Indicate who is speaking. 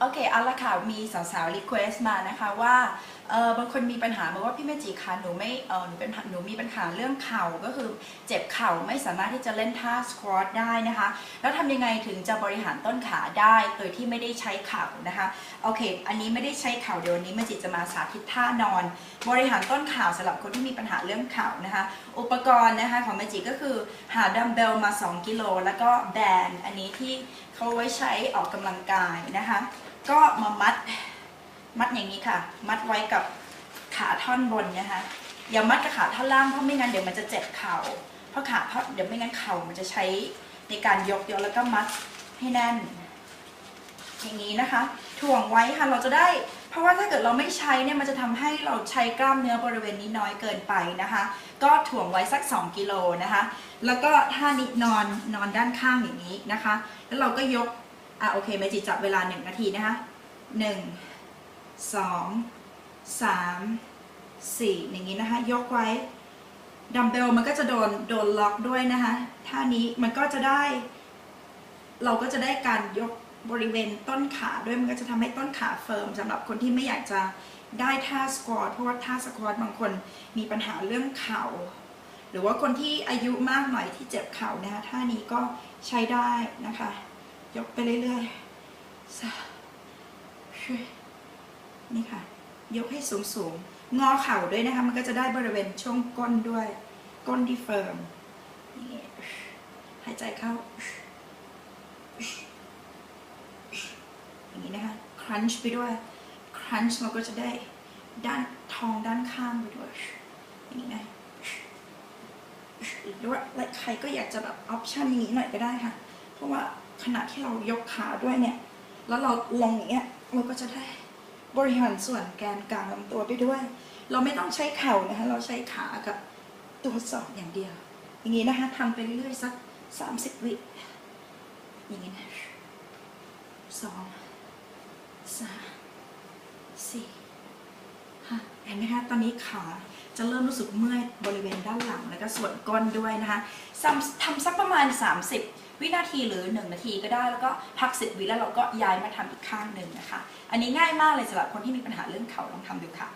Speaker 1: โอเคเอาละค่ะ มีสาวๆรีเควสต์มานะคะว่าเออบางคนมีปัญหาบอกว่าพี่เมจิคะหนูไม่เออหนูเป็นหนูมีปัญหาเรื่องเข่าก็คือเจ็บเข่าไม่สามารถที่จะเล่นท่าสควอตได้นะคะ แล้วทำยังไงถึงจะบริหารต้นขาได้โดยที่ไม่ได้ใช้เข่านะคะโอเค อันนี้ไม่ได้ใช้เข่าเดี๋ยววันนี้เมจิจะมาสาธิตท่านอน บริหารต้นขาสำหรับคนที่มีปัญหาเรื่องเข่านะคะ อุปกรณ์นะคะของเมจิก็คือหาดัมเบลมา 2 กิโลแล้วก็แบนอันนี้ที่เขาไว้ใช้ออกกำลังกายนะคะ ก็มามัดมัดอย่างนี้ค่ะ มัดไว้กับขาท่อนบนนะคะอย่ามัดกับขาท่อนล่างเพราะไม่งั้นเดี๋ยวมันจะเจ็บเข่าเพราะขาท่อนเดี๋ยวไม่งั้นเข่ามันจะใช้ในการยกยกแล้วก็มัดให้แน่น อย่างนี้นะคะ ถ่วงไว้ค่ะเราจะได้ ราะว่าถ้าเกิดเราไม่ใช้เนี่ยมันจะทำให้เราใช้กล้ามเนื้อบริเวณนี้น้อยเกินไปนะคะ ก็ถ่วงไว้สัก 2 กิโลนะคะ แล้วก็ท่านี้นอนนอนด้านข้างอย่างนี้นะคะ แล้วเราก็ยกอะโอเคเมจิจับเวลา 1 นาทีนะคะ 1 2 3 4 อย่างนี้นะคะ ยกไว้ดัมเบลมันก็จะโดนโดนล็อกด้วยนะคะท่านี้มันก็จะได้ เราก็จะได้การยกบริเวณต้นขาด้วยมันก็จะทำให้ต้นขาเฟิร์มสำหรับคนที่ไม่อยากจะได้ท่าสควอตเพราะว่าท่าสควอตบางคนมีปัญหาเรื่องเข่า หรือว่าคนที่อายุมากหน่อยที่เจ็บเข่านะคะท่านี้ก็ใช้ได้นะคะ ยกไปเรื่อยๆนี่ค่ะ ยกให้สูงๆ งอเข่าด้วยนะคะ มันก็จะได้บริเวณช่วงก้นด้วย ก้นที่เฟิร์มหายใจเข้า อย่างนี้นะคะ ค รันช์ไปด้วยครันช์เราก็จะได้ด้านท้องด้านข้างไปด้วยอย่างนี้นะหรือว่าใครก็อยากจะแบบออปชันนี้หน่อยก็ได้ค่ะ เพราะว่าขณะที่เรายกขาด้วยเนี่ย แล้วเราลงอย่างเงี้ยเราก็จะได้บริหารส่วนแกนกลางลำตัวไปด้วย เราไม่ต้องใช้เข่านะคะเราใช้ขากับตัวศอกอย่างเดียว อย่างนี้นะคะทำไปเรื่อยๆสักสามสิบวิอย่างนี้นะสอง สามสี่ค่ะเห็นไหมคะตอนนี้ขาจะเริ่มรู้สึกเมื่อยบริเวณด้านหลังแล้วก็ส่วนก้นด้วยนะคะทำทำสักประมาณ 30 วินาทีหรือ 1 นาทีก็ได้แล้วก็พักสิบวิแล้วเราก็ย้ายมาทำอีกข้างหนึ่งนะคะ อันนี้ง่ายมากเลยสำหรับคนที่มีปัญหาเรื่องเข่าลองทำดูค่ะ